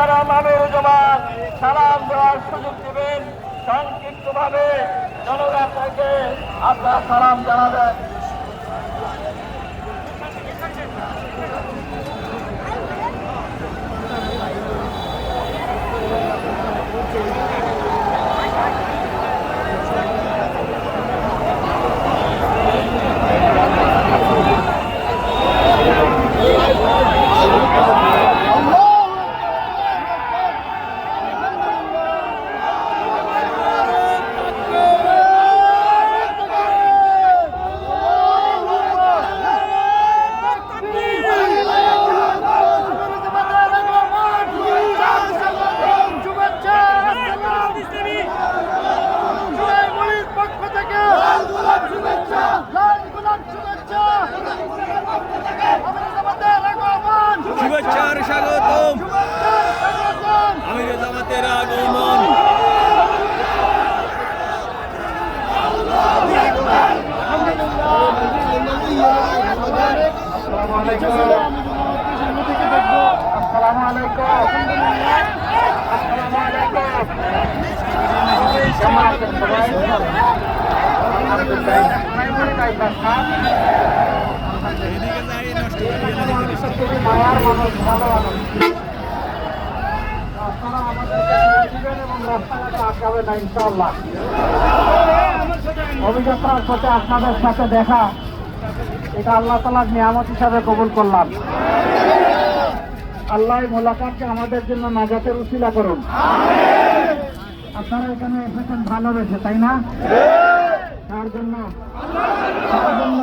মোহতারাম জমান সালাম দেওয়ার সুযোগ দেবেন। সংক্ষিপ্তভাবে জনগণ থেকে আপনার সালাম জানাবেন। মায়ার মানুষ ভালো মানুষ অভিযাত্রার পথে আপনাদের সাথে দেখা এটা আল্লাহ তালার নিয়ামত হিসাবে কবুল করলাম। আল্লাহ মোলাকাতকে আমাদের জন্য নাজাতের উশিলা করুন। আপনারা এখানে এসেছেন রয়েছে তাই না? তার জন্য? তার জন্য?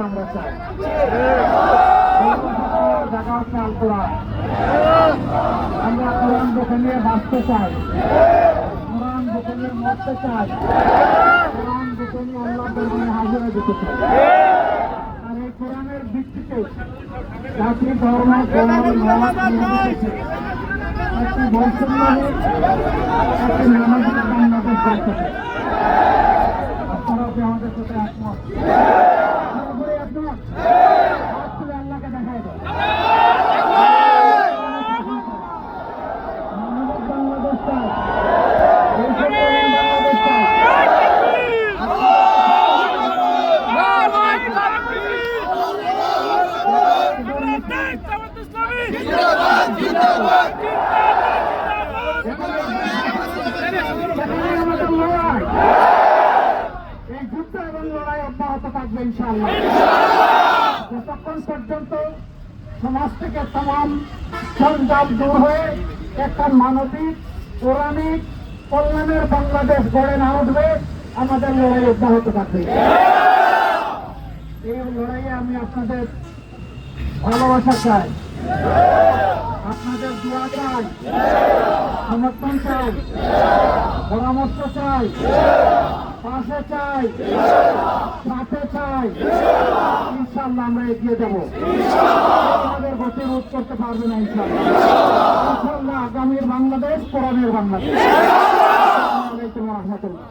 আমরা চাই জায়গা হচ্ছে আল কোরআন আমরা কোরআন দেখে নিয়ে বাঁচতে চাই কোরআন দেখে নিয়ে মরতে চাই কোরআন দেখে নিয়ে আল্লাহ দরবারে হাজিরা দিতে চাই আর এই কোরআনের ভিত্তিতে জাতি ধর্ম একটি বৈষম্যহীন একটি মানবিক বাংলাদেশ গড়তে চাই আপনারাও কি আমাদের সাথে একমত সর্বোপরি একমত হাত তুলে আল্লাহকে দেখাই দেয় মানবিক বাংলাদেশ চাই বৈষম্যহীন বাংলাদেশ চাই সেখানে আমাদের লড়াই এই যুদ্ধ এবং লড়াই অব্যাহত থাকবে ইনশাআল্লাহ। যতক্ষণ পর্যন্ত সমাজ থেকে তমাম সঞ্জাল দূর হয়ে একটা মানবিক পৌরাণিক কল্যাণের বাংলাদেশ গড়ে না উঠবে আমাদের লড়াই অব্যাহত থাকবে। এই লড়াইয়ে আমি আপনাদের ভালোবাসা চাই। আপনাদের দোয়া চাই। সমর্থন চাই। পরামর্শ চাই। পাশে চাই। সাথে চাই। ইনশাল্লাহ আমরা এগিয়ে দেবো আমাদের গতি রোধ করতে পারবে না ইনশাল্লাহ ইনশাল্লাহ আগামীর বাংলাদেশ কোরআনের বাংলাদেশ। আসসালামু আলাইকুম রহমতুল্লাহ।